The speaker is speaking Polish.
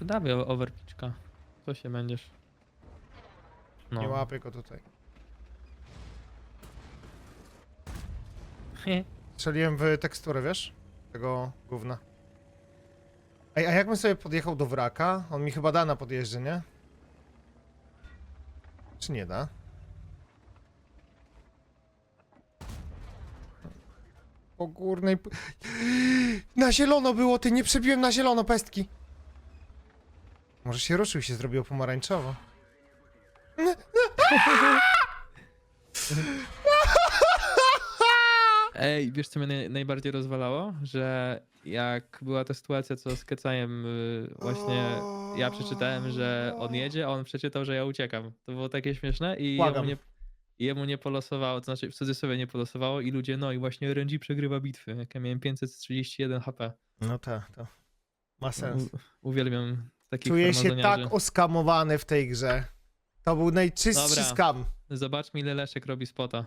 To dawaj o- overpitchka. Co się będziesz? No. Nie łapię go tutaj. Strzeliłem w teksturę, wiesz? Tego gówna. Ej, a jakbym sobie podjechał do wraka? On mi chyba da na podjeździe, nie? Czy nie da? Po górnej... p- Na zielono było, ty nie przebiłem na zielono pestki. Może się ruszył, się zrobiło pomarańczowo. Ej, wiesz co mnie naj- najbardziej rozwalało? Że jak była ta sytuacja, co z Kecajem y, właśnie ja przeczytałem, że on jedzie, a on przeczytał, że ja uciekam. To było takie śmieszne i jemu Błagam. nie, i jemu nie polosowało, to znaczy w cudzysłowie nie polosowało i ludzie, no i właśnie RNG przegrywa bitwy, jak ja miałem 531 HP. No tak, to ma sens. U, uwielbiam takich Czuję się farmazoniarzy. tak oskamowany w tej grze. To był najczystszy Dobra. skam. Zobaczmy ile Leszek robi spota.